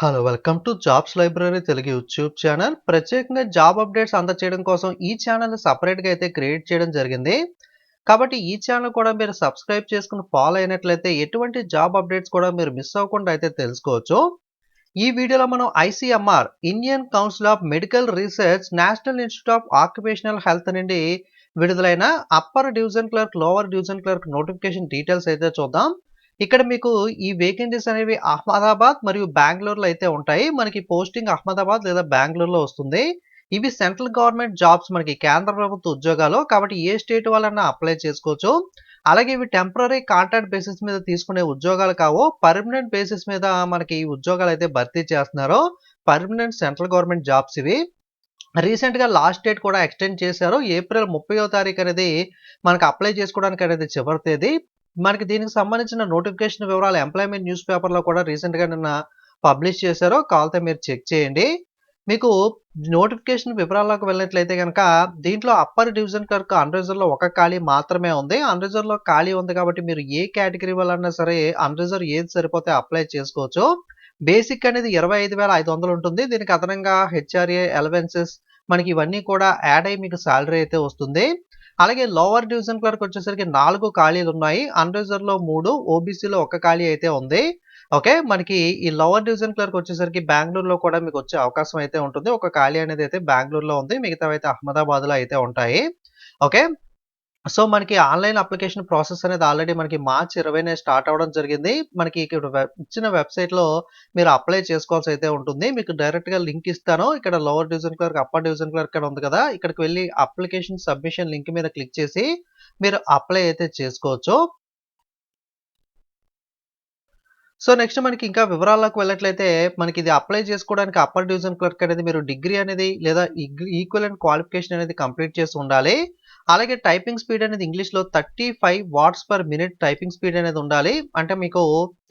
Hello welcome to jobs library Telugu YouTube channel ప్రత్యేకంగా job updates అందచేయడం కోసం ఈ ఛానల్ సపరేట్గా అయితే క్రియేట్ చేయడం జరిగింది. కాబట్టి ఈ ఛానల్ కూడా మీరు సబ్స్క్రైబ్ చేసుకుని ఫాలో అయినట్లయితే ఎటువంటి జాబ్ అప్డేట్స్ కూడా మీరు మిస్ అవ్వకుండా అయితే తెలుసుకోవచ్చు. ఈ వీడియోలో మనం ICMR Indian Council of Medical Research National Institute of Occupational Health నుండి విడుదలైన upper division clerk lower division clerk notification details అయితే చూద్దాం. ఇక్కడ మీకు ఈ వేకెన్సీస్ అనేవి అహ్మదాబాద్ మరియు బెంగళూరులో అయితే ఉంటాయి. మనకి పోస్టింగ్ అహ్మదాబాద్ లేదా బెంగళూరులో వస్తుంది. ఇవి సెంట్రల్ గవర్నమెంట్ జాబ్స్ మనకి కేంద్ర ప్రభుత్వ ఉద్యోగాలు. కాబట్టి ఏ స్టేట్ వాళ్ళన్నా అప్లై చేసుకోవచ్చు. అలాగే ఇవి టెంపరీ కాంట్రాక్ట్ బేసిస్ మీద తీసుకునే ఉద్యోగాలు కావు. పర్మనెంట్ బేసిస్ మీద మనకి ఈ ఉద్యోగాలు అయితే భర్తీ చేస్తున్నారు. పర్మనెంట్ సెంట్రల్ గవర్నమెంట్ జాబ్స్ ఇవి. రీసెంట్గా లాస్ట్ డేట్ కూడా ఎక్స్టెండ్ చేశారు. ఏప్రిల్ ముప్పయో తారీఖు అనేది మనకు అప్లై చేసుకోవడానికి అనేది చివరి తేదీ. మనకి దీనికి సంబంధించిన నోటిఫికేషన్ వివరాలు ఎంప్లాయ్మెంట్ న్యూస్ పేపర్లో కూడా రీసెంట్గా నిన్న పబ్లిష్ చేశారో కావాలితే మీరు చెక్ చేయండి. మీకు నోటిఫికేషన్ వివరాల్లోకి వెళ్ళినట్లయితే కనుక దీంట్లో అప్పర్ డివిజన్ క్లర్క్ అన్రిజర్వ్లో ఒక ఖాళీ మాత్రమే ఉంది. అన్రిజర్వ్లో ఖాళీ ఉంది కాబట్టి మీరు ఏ కేటగిరీ వాళ్ళన్నా సరే అన్రిజర్వ్ ఏది సరిపోతే అప్లై చేసుకోవచ్చు. బేసిక్ అనేది ఇరవై ఐదు వేల ఐదు వందలు ఉంటుంది. దీనికి అదనంగా హెచ్ఆర్ఏ ఎలవెన్సెస్ మనకి ఇవన్నీ కూడా యాడ్ అయ్యి మీకు శాలరీ అయితే వస్తుంది. అలాగే లోవర్ డివిజన్ క్లర్క్ వచ్చేసరికి నాలుగు ఖాళీలు ఉన్నాయి. అన్రిజర్వ్లో మూడు ఓబీసీలో ఒక ఖాళీ అయితే ఉంది. ఓకే మనకి ఈ లోవర్ డివిజన్ క్లర్క్ వచ్చేసరికి బెంగళూరులో కూడా మీకు వచ్చే అవకాశం అయితే ఉంటుంది. ఒక ఖాళీ అనేది అయితే బెంగళూరులో ఉంది. మిగతా అయితే అహ్మదాబాద్లో అయితే ఉంటాయి. ఓకే సో మనకి ఆన్లైన్ అప్లికేషన్ ప్రాసెస్ అనేది ఆల్రెడీ మనకి మార్చ్ ఇరవైనే స్టార్ట్ అవ్వడం జరిగింది. మనకి ఇక్కడ ఇచ్చిన వెబ్సైట్లో మీరు అప్లై చేసుకోవాల్సి అయితే ఉంటుంది. మీకు డైరెక్ట్గా లింక్ ఇస్తాను. ఇక్కడ lower division clerk upper division clerk ఇక్కడ ఉంది కదా ఇక్కడికి వెళ్ళి అప్లికేషన్ సబ్మిషన్ లింక్ మీద క్లిక్ చేసి మీరు అప్లై అయితే చేసుకోవచ్చు. సో నెక్స్ట్ మనకి ఇంకా వివరాల్లోకి వెళ్ళట్లయితే మనకి ఇది అప్లై చేసుకోవడానికి అప్పర్ డివిజన్ క్లర్క్ అనేది మీరు డిగ్రీ అనేది లేదా ఈక్వల్ అండ్ క్వాలిఫికేషన్ అనేది కంప్లీట్ చేసి ఉండాలి. అలాగే టైపింగ్ స్పీడ్ అనేది ఇంగ్లీష్లో thirty five words per minute typing speed అనేది ఉండాలి. అంటే మీకు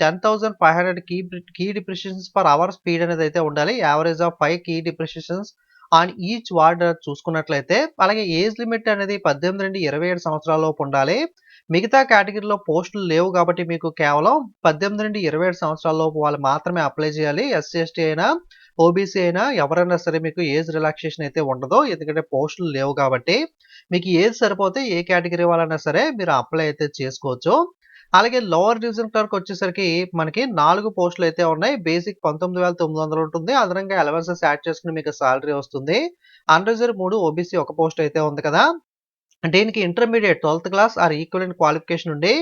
ten thousand five hundred key key depressions per hour speed అనేది అయితే ఉండాలి. Average of five key depressions on each word చూసుకున్నట్లయితే అలాగే ఏజ్ లిమిట్ అనేది పద్దెనిమిది నుండి ఇరవై ఏడు సంవత్సరాల లోపు ఉండాలి. మిగతా కేటగిరీలో పోస్టులు లేవు కాబట్టి మీకు కేవలం పద్దెనిమిది నుండి ఇరవై ఏడు సంవత్సరాల లోపు వాళ్ళు మాత్రమే అప్లై చేయాలి. ఎస్సీ ఎస్టీ అయినా ఓబీసీ అయినా ఎవరైనా సరే మీకు ఏజ్ రిలాక్సేషన్ అయితే ఉండదు. ఎందుకంటే పోస్టులు లేవు కాబట్టి మీకు ఏజ్ సరిపోతే ఏ కేటగిరీ వాళ్ళైనా సరే మీరు అప్లై అయితే చేసుకోవచ్చు. అలాగే లోవర్ డివిజన్ క్లర్క్ వచ్చేసరికి మనకి నాలుగు పోస్టులు అయితే ఉన్నాయి. బేసిక్ పంతొమ్మిది వేల తొమ్మిది వందలు ఉంటుంది. అదనంగా అలవెన్సెస్ యాడ్ చేసుకుని మీకు సాలరీ వస్తుంది. అన్రిజర్వ్ మూడు ఓబీసీ ఒక పోస్ట్ అయితే ఉంది కదా. దీనికి intermediate twelfth class or equivalent qualification ఉండి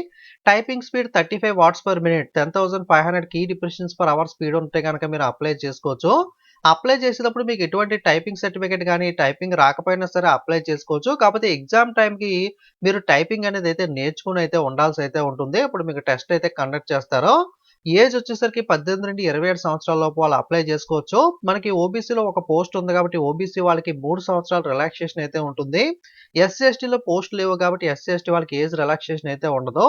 typing speed thirty five words per minute ten thousand five hundred key depressions per hour speed ఉంటే కనుక మీరు అప్లై చేసుకోవచ్చు. అప్లై చేసేటప్పుడు మీకు ఎటువంటి టైపింగ్ సర్టిఫికేట్ కానీ టైపింగ్ రాకపోయినా సరే అప్లై చేసుకోవచ్చు. కాకపోతే ఎగ్జామ్ టైంకి మీరు టైపింగ్ అనేది అయితే నేర్చుకుని అయితే ఉండాల్సి అయితే ఉంటుంది. ఇప్పుడు మీకు టెస్ట్ అయితే కండక్ట్ చేస్తారో ఏజ్ వచ్చేసరికి పద్దెనిమిది నుండి ఇరవై ఏడు సంవత్సరాల లోపు వాళ్ళు అప్లై చేసుకోవచ్చు. మనకి ఓబీసీలో ఒక పోస్ట్ ఉంది కాబట్టి ఓబీసీ వాళ్ళకి మూడు సంవత్సరాలు రిలాక్సేషన్ అయితే ఉంటుంది. ఎస్సీ ఎస్టీలో పోస్ట్ లేవు కాబట్టి ఎస్సీ ఎస్టీ వాళ్ళకి ఏజ్ రిలాక్సేషన్ అయితే ఉండదు.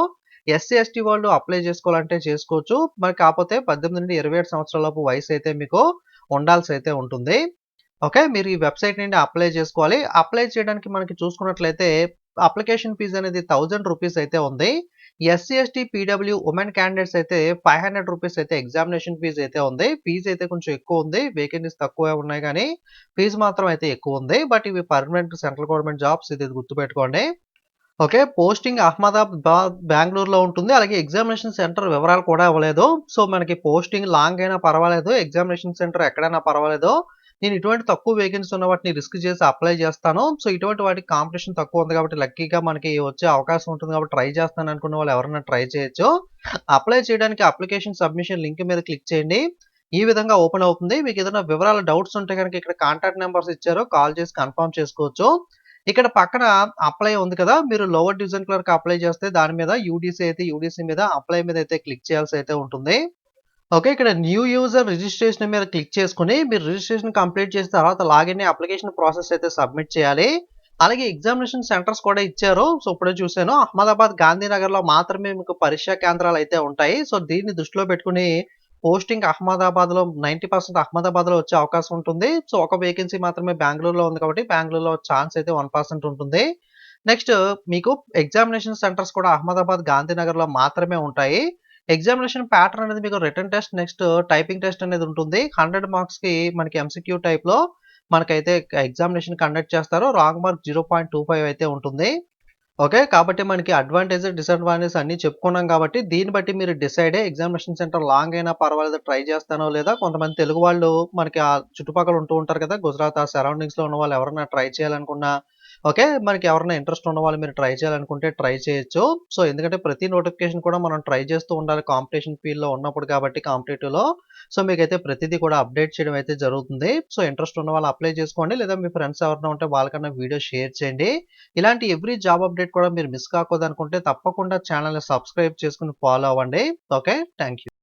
ఎస్సీ ఎస్టీ వాళ్ళు అప్లై చేసుకోవాలంటే చేసుకోవచ్చు. మరి కాకపోతే పద్దెనిమిది నుండి ఇరవై ఏడు సంవత్సరాల లోపు వయసు అయితే మీకు ఉండాల్సి అయితే ఉంటుంది. ఓకే మీరు ఈ వెబ్సైట్ నుండి అప్లై చేసుకోవాలి. అప్లై చేయడానికి మనకి చూసుకున్నట్లయితే అప్లికేషన్ ఫీజు అనేది థౌజండ్ రూపీస్ అయితే ఉంది. SC ST PW women candidates అయితే ఫైవ్ హండ్రెడ్ రూపీస్ అయితే ఎగ్జామినేషన్ ఫీజు అయితే ఉంది. ఫీజు అయితే కొంచెం ఎక్కువ ఉంది. వేకెన్సీస్ తక్కువే ఉన్నాయి కానీ ఫీజు మాత్రం అయితే ఎక్కువ ఉంది. బట్ ఇవి పర్మనెంట్ సెంట్రల్ గవర్నమెంట్ జాబ్స్ ఇది గుర్తుపెట్టుకోండి. ఓకే పోస్టింగ్ అహ్మదాబాద్ బెంగళూరులో ఉంటుంది. అలాగే ఎగ్జామినేషన్ సెంటర్ వివరాలు కూడా ఇవ్వలేదు. సో మనకి పోస్టింగ్ లాంగ్ అయినా పర్వాలేదు. ఎగ్జామినేషన్ సెంటర్ ఎక్కడైనా పర్వాలేదు. నేను ఇటువంటి తక్కువ వేకెన్సీ ఉన్న వాటిని రిస్క్ చేసి అప్లై చేస్తాను. సో ఇటువంటి వాటికి కాంపిటీషన్ తక్కువ ఉంది కాబట్టి లక్కీగా మనకి వచ్చే అవకాశం ఉంటుంది కాబట్టి ట్రై చేస్తాను అనుకున్న వాళ్ళు ఎవరైనా ట్రై చేయొచ్చు. అప్లై చేయడానికి అప్లికేషన్ సబ్మిషన్ లింక్ మీద క్లిక్ చేయండి. ఈ విధంగా ఓపెన్ అవుతుంది. మీకు ఏదైనా వివరాల డౌట్స్ ఉంటే కనుక ఇక్కడ కాంటాక్ట్ నెంబర్స్ ఇచ్చారో. కాల్ చేసి కన్ఫర్మ్ చేసుకోవచ్చు. ఇక్కడ పక్కన అప్లై ఉంది కదా మీరు లోవర్ డివిజన్ క్లర్క్ అప్లై చేస్తే దాని మీద యూడీసీ అయితే యూడీసీ మీద అప్లై మీద అయితే క్లిక్ చేయాల్సి అయితే ఉంటుంది. ఓకే ఇక్కడ న్యూ యూజర్ రిజిస్ట్రేషన్ మీద క్లిక్ చేసుకుని మీరు రిజిస్ట్రేషన్ కంప్లీట్ చేసిన తర్వాత లాగిన్ అప్లికేషన్ ప్రాసెస్ అయితే సబ్మిట్ చేయాలి. అలాగే ఎగ్జామినేషన్ సెంటర్స్ కూడా ఇచ్చారు. సో ఇప్పుడే చూశాను అహ్మదాబాద్ గాంధీనగర్లో మాత్రమే మీకు పరీక్షా కేంద్రాలు అయితే ఉంటాయి. సో దీన్ని దృష్టిలో పెట్టుకుని పోస్టింగ్ అహ్మదాబాద్లో నైన్టీ పర్సెంట్ అహ్మదాబాద్లో వచ్చే అవకాశం ఉంటుంది సో ఒక వేకెన్సీ మాత్రమే బెంగళూరులో ఉంది కాబట్టి బెంగళూరులో ఛాన్స్ అయితే వన్ పర్సెంట్ ఉంటుంది నెక్స్ట్ మీకు ఎగ్జామినేషన్ సెంటర్స్ కూడా అహ్మదాబాద్ గాంధీనగర్లో మాత్రమే ఉంటాయి ఎగ్జామినేషన్ ప్యాటర్న్ అనేది మీకు written test next typing test అనేది ఉంటుంది. 100 మార్క్స్‌కి మనకి ఎంసీక్యూ టైప్‌లో మనకైతే ఎగ్జామినేషన్ కండక్ట్ చేస్తారు. రాంగ్ మార్క్ 0.25 అయితే ఉంటుంది. ఓకే. కాబట్టి మనకి అడ్వాంటేజ్, డిసడ్వాంటేజ్ అన్ని చెప్పుకున్నాం కాబట్టి దీన్ని బట్టి మీరు డిసైడే ఎగ్జామినేషన్ సెంటర్ లాంగ్ అయినా పర్వాలేదు ట్రై చేస్తానో లేదా కొంతమంది తెలుగు వాళ్ళు మనకి ఆ చుట్టుపక్కల ఉంటూ ఉంటారు కదా! గుజరాత్ ఆ సరౌండింగ్స్‌లో ఉన్న వాళ్ళు ఎవరైనా ట్రై చేయాలనుకున్నా ఓకే. మనకి ఎవరైనా ఇంట్రెస్ట్ ఉన్న వాళ్ళు మీరు ట్రై చేయాలనుకుంటే ట్రై చేయొచ్చు. సో, ఎందుకంటే ప్రతి నోటిఫికేషన్ కూడా మనం ట్రై చేస్తూ ఉండాలి కాంపిటీషన్ ఫీల్డ్‌లో ఉన్నప్పుడు కాబట్టి కాంపిటీటివ్‌లో. సో, మీకైతే ప్రతిదీ కూడా అప్డేట్ చేయడం అయితే జరుగుతుంది. సో, ఇంట్రెస్ట్ ఉన్న వాళ్ళు అప్లై చేసుకోండి. లేదా మీ ఫ్రెండ్స్ ఎవరైనా ఉంటే వాళ్ళకన్నా వీడియో షేర్ చేయండి. ఇలాంటి ఎవ్రీ జాబ్ అప్డేట్ కూడా మీరు మిస్ కాకూడదనుకుంటే తప్పకుండా ఛానల్ని సబ్స్క్రైబ్ చేసుకుని ఫాలో అవ్వండి. ఓకే. Thank you.